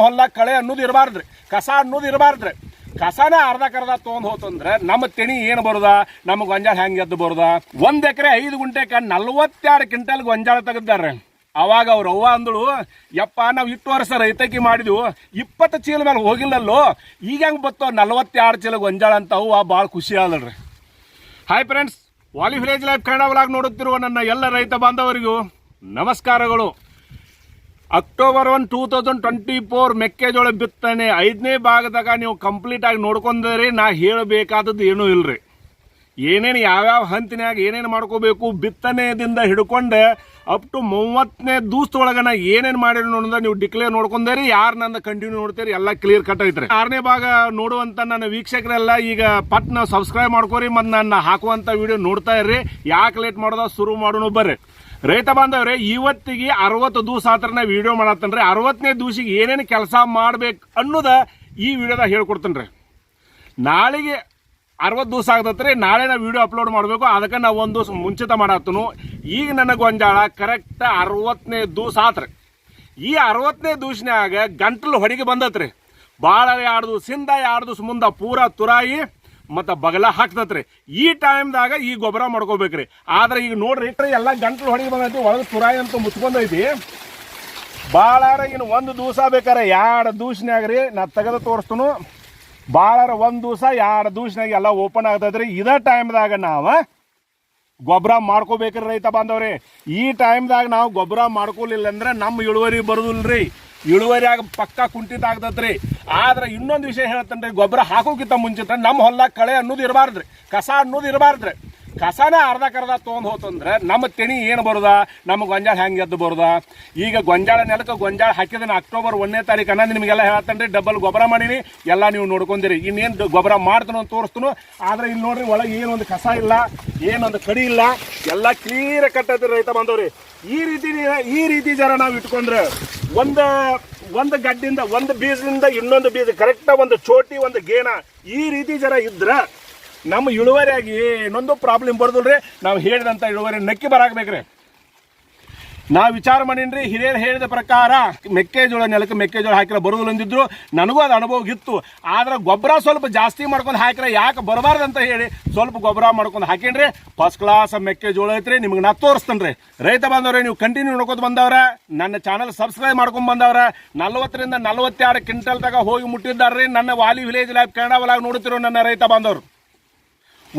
ಹೊಲ ಕಳೆ ಅನ್ನೋದು ಇರಬಾರ್ದ್ರಿ. ಕಸ ಅನ್ನೋದು ಇರಬಾರ್ದ್ರಿ. ಕಸನ ಅರ್ಧಕ್ಕರ್ಧ ತೊಗೊಂಡು ಹೋತಂದ್ರೆ ನಮ್ಮ ತೆಣಿ ಏನು ಬರುದ? ನಮ್ಮ ಗೊಂಜಾಳ ಹೆಂಗೆ ಎದ್ದು ಬರುದ? ಒಂದು ಎಕರೆ ಐದು ಗುಂಟೆಕ ನಲ್ವತ್ತೆರಡು ಕ್ವಿಂಟಲ್ ಗೊಂಜಾಳ ತೆಗೆದಾರೆ ಅವಾಗ ಅವ್ರ ಅವ್ವ ಅಂದಳು, ಯಪ್ಪ ನಾವು ಇಟ್ಟು ವರ್ಷ ರೈತಕಿ ಮಾಡಿದ್ವು, ಇಪ್ಪತ್ತು ಚೀಲ ಮೇಲೆ ಹೋಗಿಲ್ಲಲ್ಲೋ, ಈಗ ಹೆಂಗೆ ಬತ್ತೋ ನಲ್ವತ್ತೆರಡು ಚೀಲ ಗೊಂಜಾಳ ಅಂತ ಅವ್ವ ಭಾಳ ಖುಷಿ ಆದಳ್ರಿ hi friends Vali village life Kannada vlog ನೋಡುತ್ತಿರುವ ನನ್ನ ಎಲ್ಲ ರೈತ ಬಾಂಧವರಿಗೂ ನಮಸ್ಕಾರಗಳು. October one two thousand twenty four ಮೆಕ್ಕೆಜೋಳ ಬಿತ್ತನೆ. ಐದನೇ ಭಾಗದಾಗ ನೀವು ಕಂಪ್ಲೀಟ್ ಆಗಿ ನೋಡ್ಕೊಂಡ್ರಿ ನಾ ಹೇಳಬೇಕಾದದ್ದು ಏನೂ ಇಲ್ರಿ. ಏನೇನು ಯಾವ್ಯಾವ ಹಂತಿನಾಗ ಏನೇನು ಮಾಡ್ಕೋಬೇಕು? ಬಿತ್ತನೆದಿಂದ ಹಿಡ್ಕೊಂಡು ಅಪ್ ಟು ಮೂವತ್ತನೇ ದೂಸದೊಳಗೆ ನಾ ಏನೇನು ಮಾಡಿರಿ ನೋಡಿದ್ರೆ ನೀವು ಡಿಕ್ಲೇರ್ ನೋಡ್ಕೊಂಡೇರಿ. ಯಾರು ನನ್ನ ಕಂಟಿನ್ಯೂ ನೋಡ್ತೀರಿ? ಎಲ್ಲ ಕ್ಲಿಯರ್ ಕಟ್ ಐತ್ರಿ. ಆರನೇ ಭಾಗ ನೋಡುವಂಥ ನನ್ನ ವೀಕ್ಷಕರೆಲ್ಲ ಈಗ ಪಟ್ ನಾವು ಸಬ್ಸ್ಕ್ರೈಬ್ ಮಾಡ್ಕೋರಿ ಮತ್ತು ನನ್ನ ಹಾಕುವಂಥ ವಿಡಿಯೋ ನೋಡ್ತಾ ಇರ್ರಿ. ಯಾಕೆ ಲೇಟ್ ಮಾಡೋದ? ಶುರು ಮಾಡೋಣ ಬರ್ರಿ. ರೈತ ಬಾಂಧವ್ರೆ, ಇವತ್ತಿಗೆ ಅರವತ್ತು ದಿವಸ ಆತರ ವಿಡಿಯೋ ಮಾಡತ್ತನ್ರಿ. ಅರವತ್ತನೇ ದಿವಸಿಗೆ ಏನೇನು ಕೆಲಸ ಮಾಡ್ಬೇಕು ಅನ್ನೋದ ಈ ವಿಡಿಯೋದಾಗ ಹೇಳ್ಕೊಡ್ತೇನೆ ನಾಳೆಗೆ ಅರವತ್ತು ದಿವಸ ಆಗತ್ತೆ ನಾಳೆ ನಾವು ವಿಡಿಯೋ ಅಪ್ಲೋಡ್ ಮಾಡಬೇಕು. ಅದಕ್ಕೆ ನಾವು ಒಂದು ದಿವಸ ಮುಂಚಿತ ಮಾಡತ್ತನು. ಈಗ ನನಗೆ ಗೊಂಜಾಳ ಕರೆಕ್ಟ್ ಅರವತ್ತನೇ ದಿವಸ ಆತ್ರಿ. ಈ ಅರವತ್ತನೇ ದಿವಸನಾಗ ಗಂಟಲು ಹೊಡಿಗೆ ಬಂದತ್ರಿ. ಭಾಳ ಎರಡು ದಿವಸದಿಂದ ಎರಡು ದಿವಸ ಮುಂದೆ ಪೂರಾ ತುರಾಯಿ. ಮತ್ತು ಬಗಲ ಹಾಕ್ತತ್ರಿ. ಈ ಟೈಮ್ದಾಗ ಈ ಗೊಬ್ಬರ ಮಾಡ್ಕೋಬೇಕ್ರಿ. ಆದ್ರೆ ಈಗ ನೋಡ್ರಿ ಇಟ್ರೆ ಎಲ್ಲ ಗಂಟ್ಲು ಹೊಡಿಗೆ ಬಂದೈತಿ, ಒಳಗೆ ತುರಾಯಿ ಅಂತ ಮುಚ್ಕೊಂಡೈತಿ. ಭಾಳಾರ ಇನ್ನು ಒಂದು ದಿವಸ ಬೇಕಾರೆ ಎರಡು ದಿವ್ಸನ್ಯಾಗ ರೀ ನಾ ತೆಗೆದು ತೋರಿಸ್ತನು. ಭಾಳಾರ ಒಂದು ದಿವಸ ಎರಡು ದಿವ್ಸನಾಗ ಎಲ್ಲ ಓಪನ್ ಆಗ್ತದ್ರಿ ಇದೇ ಟೈಮ್ದಾಗ ನಾವು ಗೊಬ್ಬರ ಮಾಡ್ಕೋಬೇಕ್ರಿ ರೈತ ಬಾಂಧವ್ರಿ. ಈ ಟೈಮ್ದಾಗ ನಾವು ಗೊಬ್ಬರ ಮಾಡ್ಕೊಲಿಲ್ಲ ಅಂದ್ರೆ ನಮ್ಮ ಇಳುವರಿ ಬರುದಿಲ್ರಿ. ಇಳುವರಿಯಾಗ ಪಕ್ಕ ಕುಂಠಿತ ಆಗ್ತದ್ರಿ ಆದ್ರೆ ಇನ್ನೊಂದು ವಿಷಯ ಹೇಳ್ತೇನೆ ಗೊಬ್ಬರ ಹಾಕೋಕ್ಕಿಂತ ಮುಂಚಿತ ನಮ್ಮ ಹೊಲ ಕಳೆ ಅನ್ನೋದು ಇರಬಾರ್ದ್ರಿ. ಕಸ ಅನ್ನೋದು ಇರಬಾರ್ದ್ರಿ. ಕಸನ ಅರ್ಧಕ್ಕರ್ಧ ಹೋತು ಹೋತಂದ್ರೆ ನಮ್ಮ ತೆಣಿ ಏನು ಬರುದ? ನಮ್ಮ ಗೊಂಜಾಳ ಹೆಂಗೆ ಎದ್ದು ಬರುದ? ಈಗ ಗೊಂಜಾಳ ನೆಲಕ್ಕೆ ಗೊಂಜಾಳ ಹಾಕಿದನ ಅಕ್ಟೋಬರ್ ಒಂದನೇ ತಾರೀಕು ನಿಮಗೆಲ್ಲ ಹೇಳ್ತೇನೆ ಡಬಲ್ ಗೊಬ್ಬರ ಮಾಡೀನಿ. ಎಲ್ಲ ನೀವು ನೋಡ್ಕೊಂಡಿರಿ ಇನ್ನೇನು ಗೊಬ್ಬರ ಮಾಡ್ತಾನೋ ಅಂತ ತೋರಿಸ್ತನು. ಆದ್ರೆ ಇಲ್ಲಿ ನೋಡ್ರಿ ಒಳಗೆ ಏನೊಂದು ಕಸ ಇಲ್ಲ, ಏನೊಂದು ಕಡಿ ಇಲ್ಲ. ಎಲ್ಲ ಕ್ಲಿಯರ್ ಕಟ್ಟದ ರೈತ ಬಂದವ್ರಿ. ಈ ರೀತಿ ಈ ರೀತಿ ಜರ ನಾವು ಇಟ್ಕೊಂಡ್ರೆ ಒಂದು ಒಂದು ಗಡ್ಡಿಂದ, ಒಂದು ಬೀಜದಿಂದ ಇನ್ನೊಂದು ಬೀಜ ಕರೆಕ್ಟ್ ಒಂದು ಚೋಟಿ, ಒಂದು ಗೇನ ಈ ರೀತಿ ಜರ ಇದ್ರ ನಮ್ಮ ಇಳುವರಿಯಾಗಿ ಇನ್ನೊಂದು ಪ್ರಾಬ್ಲಮ್ ಬರ್ದಲ್ರಿ? ನಾವು ಹೇಳಿದಂಥ ಇಳುವರಿ ನಕ್ಕಿ ಬರಾಕ್ಬೇಕ್ರಿ. ನಾ ವಿಚಾರ ಮಾಡೀನ್ರಿ, ಹಿರಿಯರು ಹೇಳಿದ ಪ್ರಕಾರ ಮೆಕ್ಕೆಜೋಳ ನೆಲಕ್ಕೆ ಮೆಕ್ಕೆಜೋಳ ಹಾಕಿರ ಬರೋದಿಲ್ಲ ಅಂದಿದ್ರು, ನನಗೂ ಅದು ಅನುಭವ ಇತ್ತು. ಆದ್ರೆ ಗೊಬ್ಬರ ಸ್ವಲ್ಪ ಜಾಸ್ತಿ ಮಾಡ್ಕೊಂಡು ಹಾಕಿರ, ಯಾಕೆ ಬರಬಾರ್ದು ಅಂತ ಹೇಳಿ ಸ್ವಲ್ಪ ಗೊಬ್ಬರ ಮಾಡ್ಕೊಂಡು ಹಾಕೇನ್ರಿ. ಫಸ್ಟ್ ಕ್ಲಾಸ್ ಮೆಕ್ಕೆಜೋಳ ಐತ್ರಿ, ನಿಮ್ಗೆ ನಾ ತೋರಿಸ್ತೇನೆ ರೀ ರೈತ ಬಂದವ್ರೆ, ನೀವು ಕಂಟಿನ್ಯೂ ನೋಡ್ಕೊತ ಬಂದವ್ರೆ, ನನ್ನ ಚಾನಲ್ ಸಬ್ಸ್ಕ್ರೈಬ್ ಮಾಡ್ಕೊಂಡು ಬಂದವ್ರೆ, ನಲ್ವತ್ತರಿಂದ ನಲ್ವತ್ತೆರಡು ಕ್ವಿಂಟಲ್ ತಗ ಹೋಗಿ ಮುಟ್ಟಿದ್ದಾರ್ರಿ. ನನ್ನ ವಾಲಿ ವಿಲೇಜ್ ಲೈಫ್ ಕನ್ನಡ ಒಳಗೆ ನೋಡ್ತಿರೋ ನನ್ನ ರೈತ ಬಾಂಧವ್ರು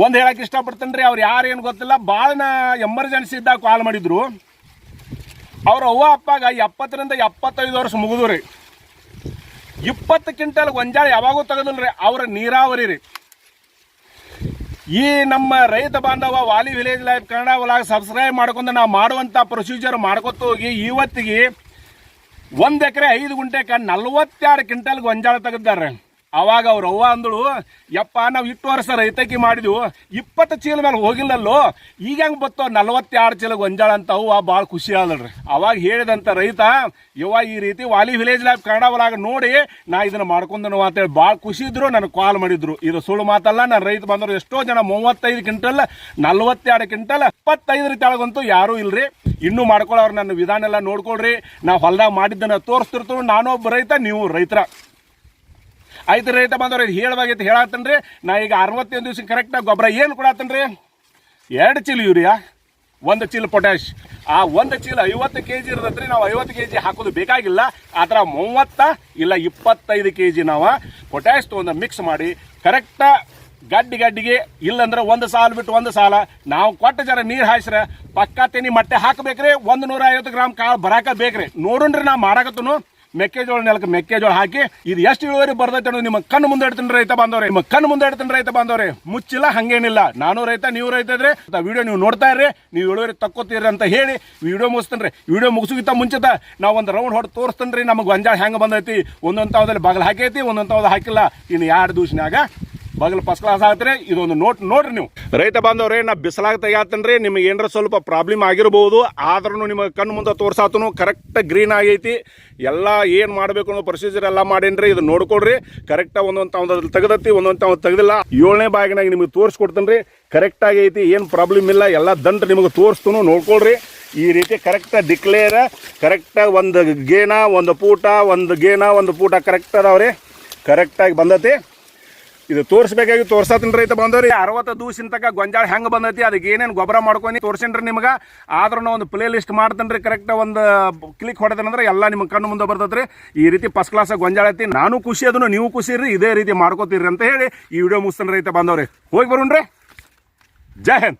ಒಂದು ಹೇಳಕ್ಕೆ ಇಷ್ಟಪಡ್ತೇನೆ ರೀ ಅವ್ರು ಯಾರು ಏನು ಗೊತ್ತಿಲ್ಲ ಭಾಳ ಎಮರ್ಜೆನ್ಸಿ ಇದ್ದಾಗ ಕಾಲ್ ಮಾಡಿದ್ರು. ಅವ್ರ ಅವ್ವ ಅಪ್ಪಾಗ ಎಪ್ಪತ್ತರಿಂದ ಎಪ್ಪತ್ತೈದು ವರ್ಷ ಮುಗಿದು ರೀ ಇಪ್ಪತ್ತು ಕ್ವಿಂಟಲ್ ಗೊಂಜಾಳ ಯಾವಾಗೂ ರೀ ಅವ್ರ ನೀರಾವರಿ ರೀ. ಈ ನಮ್ಮ ರೈತ ಬಾಂಧವ ವಾಲಿ ವಿಲೇಜ್ ಲೈಫ್ ಕನ್ನಡ ಒಳಗೆ ಸಬ್ಸ್ಕ್ರೈಬ್ ಮಾಡ್ಕೊಂಡು ನಾವು ಮಾಡುವಂಥ ಪ್ರೊಸೀಜರ್ ಮಾಡ್ಕೊತ ಹೋಗಿ, ಇವತ್ತಿಗೆ ಒಂದು ಎಕರೆ ಐದು ಗುಂಟೆಕ ನಲ್ವತ್ತೆರಡು ಕ್ವಿಂಟಲ್ ಗೊಂಜಾಳ ತೆಗೆದಾರೆ ಅವಾಗ ಅವ್ರ ಅವ್ವ ಅಂದಳು, ಯಪ್ಪ ನಾವು ಇಟ್ಟು ವರ್ಷ ರೈತಕಿ ಮಾಡಿದ್ವು, ಇಪ್ಪತ್ತು ಚೀಲ ಮೇಲೆ ಹೋಗಿಲ್ಲಲ್ಲೋ, ಈಗ ಹೆಂಗ್ ಬತ್ತೋ ನಲ್ವತ್ತೆರಡು ಚೀಲ ಗೊಂಜಾಳ ಅಂತ ಅವ್ವ ಭಾಳ ಖುಷಿ ಆದಳ್ರಿ. ಅವಾಗ ಹೇಳಿದಂತ ರೈತ, ಯವ್ವ ಈ ರೀತಿ ವಾಲಿ ವಿಲೇಜ್ ಲ್ಯಾಬ್ ಕನ್ನಡ ಒಳಗೆ ನೋಡಿ ನಾ ಇದನ್ನ ಅಂತ ಅಂತೇಳಿ ಭಾಳ ಖುಷಿ ಇದ್ರು, ನನಗೆ ಕಾಲ್ ಮಾಡಿದ್ರು. ಇದು ಸುಳ್ಳು ಮಾತಲ್ಲ, ನಾನು ರೈತ ಬಂದರು ಎಷ್ಟೋ ಜನ ಮೂವತ್ತೈದು ಕ್ವಿಂಟಲ್ ನಲ್ವತ್ತೆರಡು ಕ್ವಿಂಟಲ್ ಇಪ್ಪತ್ತೈದರ ತೆಳಗಂತೂ ಯಾರೂ ಇಲ್ರಿ. ಇನ್ನೂ ಮಾಡ್ಕೊಳ್ಳೋರು ನನ್ನ ವಿಧಾನ ಎಲ್ಲ ನೋಡ್ಕೊಳ್ರಿ. ನಾವು ಹೊಲ್ದಾಗ ಮಾಡಿದ್ದನ್ನು ತೋರಿಸ್ತಿರ್ತೀವಿ, ನಾನೊಬ್ಬ ರೈತ, ನೀವು ರೈತರ. ಆಯ್ತು ರೈತ ಬಂದವ್ರು ಹೇಳುವಾಗೈತೆ ಹೇಳತ್ತನ್ರಿ ನಾ ಈಗ ಅರವತ್ತೊಂದು ದಿವ್ಸ ಕರೆಕ್ಟಾಗಿ ಗೊಬ್ಬರ ಏನು ಕೊಡತ್ತನ್ರಿ ಎರಡು ಚೀಲ ಯೂರಿಯಾ, ಒಂದು ಚೀಲ ಪೊಟ್ಯಾಶ್ ಆ ಒಂದು ಚೀಲ ಐವತ್ತು ಕೆ ಜಿ ಇರ್ತೈತ್ರಿ ನಾವು ಐವತ್ತು ಕೆ ಜಿ ಹಾಕೋದು ಬೇಕಾಗಿಲ್ಲ. ಆ ಥರ ಮೂವತ್ತ ಇಲ್ಲ ಇಪ್ಪತ್ತೈದು ಕೆ ಜಿ ನಾವು ಪೊಟ್ಯಾಶ್ ತೊಗೊಂಡು ಮಿಕ್ಸ್ ಮಾಡಿ ಕರೆಕ್ಟ ಗಡ್ಡಿ ಗಡ್ಡಿಗೆ ಇಲ್ಲಂದ್ರೆ ಒಂದು ಸಾಲ ಬಿಟ್ಟು ಒಂದು ಸಾಲ. ನಾವು ಕೊಟ್ಟ ಜರ ನೀರು ಹಾಯಿಸ್ರೆ, ಪಕ್ಕ ತೆನಿ ಮಟ್ಟೆ ಹಾಕಬೇಕ್ರಿ, ಒಂದು ನೂರ ಐವತ್ತು ಗ್ರಾಮ್ ಕಾಳು ಬರಾಕ ಬೇಕ್ರಿ. ನೋಡುನ್ರಿ ನಾವು ಮಾಡಕತ್ತನು. ಮೆಕ್ಕೆಜೋಳ ನೆಲಕ್ಕೆ ಮೆಕ್ಕೆಜೋಳ ಹಾಕಿ, ಇದು ಎಷ್ಟು ಇಳುವರಿ ಬರ್ತೈತೆ ಅನ್ನೋದು ನಿಮ್ಮ ಕಣ್ಣು ಮುಂದೆ ಇಡ್ತೀನಿ ರೈತ ಬಾಂಧವ್ರೆ. ನಿಮ್ಮ ಕಣ್ಣು ಮುಂದೆ ಇಡ್ತೀನಿ ರೈತ ಬಾಂಧವ್ರೆ. ಮುಚ್ಚಿಲ್ಲ, ಹಂಗೇನಿಲ್ಲ. ನಾನು ರೈತ, ನೀವು ರೈತ ಇದ್ರೆ ವಿಡಿಯೋ ನೀವು ನೋಡ್ತಾ ಇರ್ರಿ. ನೀವು ಇಳುವರಿ ತಕ್ಕೋತೀರಿ ಅಂತ ಹೇಳಿ ವಿಡಿಯೋ ಮುಗಿಸ್ತೀನಿ ರೀ. ವಿಡಿಯೋ ಮುಗಿಸುಗಿಂತ ಮುಂಚಿತ ನಾವು ಒಂದು ರೌಂಡ್ ಹೊಡೆದು ತೋರಿಸ್ತೀನಿ ರೀ, ನಮಗೆ ಗೊಂಜಾಳ ಹೆಂಗೆ ಬಂದೈತಿ. ಒಂದೊಂದು ತಾವದಲ್ಲಿ ಬಾಗಿಲು ಹಾಕೈತಿ, ಒಂದೊಂದು ತಾವದ ಹಾಕಿಲ್ಲ. ಇನ್ನು ಎರಡು ದಿವ್ಸನ್ಯಾಗ ಬಗಲ್ ಫಸ್ಟ್ ಕ್ಲಾಸ್ ಆಗತ್ರಿ ಇದೊಂದು ನೋಟ್ ನೋಡ್ರಿ ನೀವು. ರೈತ ಬಾಂಧವ್ರೆ, ನಾ ಬಿಸಿಲಾಗ ತೆಗಿಯಾತನ್ರಿ ನಿಮಗೆ ಏನಾರ ಸ್ವಲ್ಪ ಪ್ರಾಬ್ಲಮ್ ಆಗಿರ್ಬೋದು. ಆದ್ರೂ ನಿಮಗೆ ಕಣ್ಣು ಮುಂದೆ ತೋರ್ಸಾತನು ಕರೆಕ್ಟ್ ಗ್ರೀನ್ ಆಗೈತಿ. ಎಲ್ಲ ಏನು ಮಾಡಬೇಕು ಅನ್ನೋ ಪ್ರೊಸೀಜರ್ ಎಲ್ಲ ಮಾಡೇನ್ರಿ. ಇದು ನೋಡ್ಕೊಡ್ರಿ ಕರೆಕ್ಟಾಗಿ ಒಂದೊಂದು ತಾವು ತೆಗದತ್ತಿ ಒಂದೊಂದು ತಾವು ತೆಗೆದಿಲ್ಲ. ಏಳನೇ ಬಾಗಿನಾಗ ನಿಮಗೆ ತೋರಿಸ್ಕೊಡ್ತೇನೆ ಕರೆಕ್ಟ್ ಐತಿ ಏನು ಪ್ರಾಬ್ಲಮ್ ಇಲ್ಲ. ಎಲ್ಲ ದಂಡ್ರಿ ನಿಮಗೆ ತೋರಿಸ್ತನು ನೋಡ್ಕೊಳ್ರಿ. ಈ ರೀತಿ ಕರೆಕ್ಟ್ ಡಿಕ್ಲೇರ್ ಕರೆಕ್ಟ್ ಒಂದು ಗೇನ, ಒಂದು ಪೂಟ, ಒಂದು ಗೇನ, ಒಂದು ಪೂಟ ಕರೆಕ್ಟ್ ಅದಾವ್ರಿ. ಕರೆಕ್ಟಾಗಿ ಬಂದತಿ. ಇದು ತೋರಿಸ್ಬೇಕಾಗಿ ತೋರ್ಸತ್ತಿನ ರೈತ ಬಂದವ್ರಿ. ಅರವತ್ತು ದಿವಸ ತನಕ ಗೊಂಜಾಳ ಹೆಂಗೆ ಬಂದೈತಿ, ಅದಕ್ಕೆ ಏನೇನು ಗೊಬ್ಬರ ಮಾಡ್ಕೊಂಡು ತೋರ್ಸಿನ್ರಿ ನಿಮ್ಗೆ. ಆದ್ರೂ ಒಂದು ಪ್ಲೇ ಲಿಸ್ಟ್ ಮಾಡ್ತೇನೆ ರೀ ಕರೆಕ್ಟ್ ಒಂದು ಕ್ಲಿಕ್ ಹೊಡೆದ್ರೆ ಎಲ್ಲ ನಿಮ್ಗೆ ಕಣ್ಣು ಮುಂದೆ ಬರ್ತೈತ್ರಿ. ಈ ರೀತಿ ಫಸ್ಟ್ ಕ್ಲಾಸ್ ಗೊಂಜಾಳ ಐತಿ, ನಾನು ಖುಷಿ ಅದನ್ನು ನೀವು ಖುಷಿ ರೀ ಇದೇ ರೀತಿ ಮಾಡ್ಕೋತೀರಿ ಅಂತ ಹೇಳಿ ಈ ವಿಡಿಯೋ ಮುಗಿಸ್ತಾನೆ ರೈತ ಬಂದವ್ರಿ. ಹೋಗಿ ಬರೋಣ್ರಿ. ಜೈ ಹಿಂದ್.